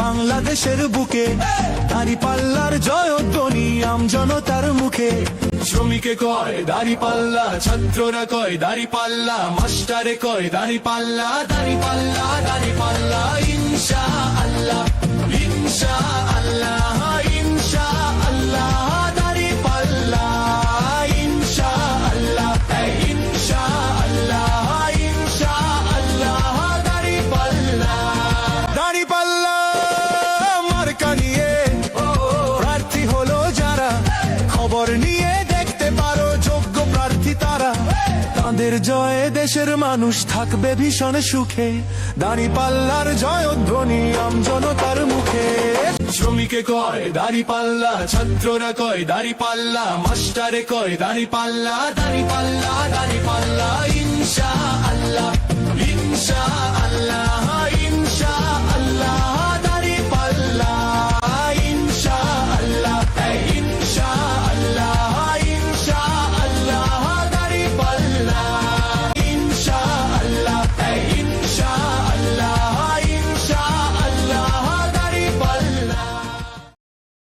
বাংলাদেশের বুকে। দাড়ি পাল্লার জয়ধ্বনি আম জনতার মুখে। শ্রমিকে কয় দাড়ি পাল্লা ছাত্ররা কয় দাড়ি পাল্লা মাস্টারে কয় দাড়ি পাল্লা দাড়ি পাল্লা দাড়ি পাল্লা ইনশা তাদের জয়ে দেশের মানুষ থাকবে ভীষণ সুখে। দাড়ি পাল্লার জয়ধ্বনি আম জনতার মুখে। শ্রমিকে কয়, দাড়ি পাল্লা, ছাত্ররা কয়, দাঁড়ি পাল্লা, মাস্টারে কয়, দাঁড়ি পাল্লা দাঁড়ি পাল্লা দাঁড়ি পাল্লা